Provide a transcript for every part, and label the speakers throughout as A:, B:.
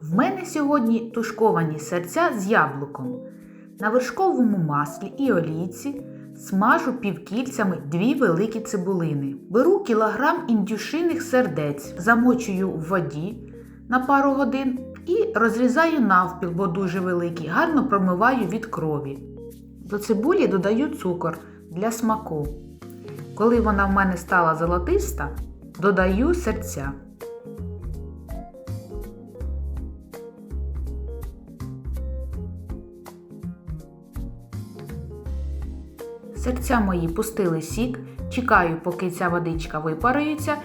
A: В мене сьогодні тушковані серця з яблуком. На вершковому маслі і олійці смажу півкільцями дві великі цибулини. Беру кілограм індюшиних сердець, замочую в воді на пару годин і розрізаю навпіл, бо дуже великий, гарно промиваю від крові. До цибулі додаю цукор для смаку. Коли вона в мене стала золотиста, додаю серця. Серця мої пустили сік, чекаю, поки ця водичка випарується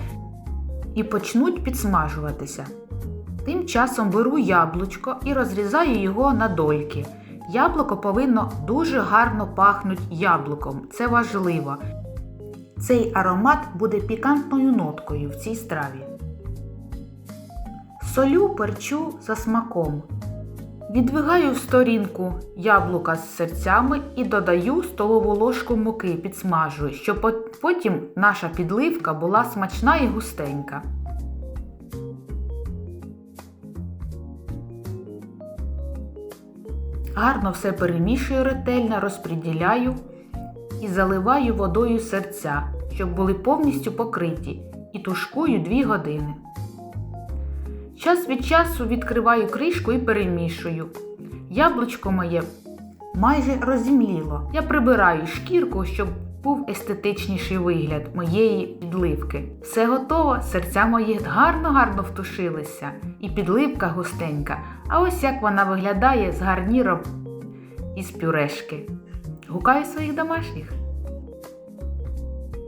A: і почнуть підсмажуватися. Тим часом беру яблучко і розрізаю його на дольки. Яблуко повинно дуже гарно пахнути яблуком. Це важливо. Цей аромат буде пікантною ноткою в цій страві. Солю перчу за смаком. Відвигаю в сторінку яблука з серцями і додаю столову ложку муки, підсмажую, щоб потім наша підливка була смачна і густенька. Гарно все перемішую ретельно, розподіляю і заливаю водою серця, щоб були повністю покриті, і тушкую 2 години. Час від часу відкриваю кришку і перемішую. Яблучко моє майже розімліло. Я прибираю шкірку, щоб був естетичніший вигляд моєї підливки. Все готово, серця мої гарно-гарно втушилися, і підливка густенька. А ось як вона виглядає з гарніром із пюрешки. Гукаю своїх домашніх.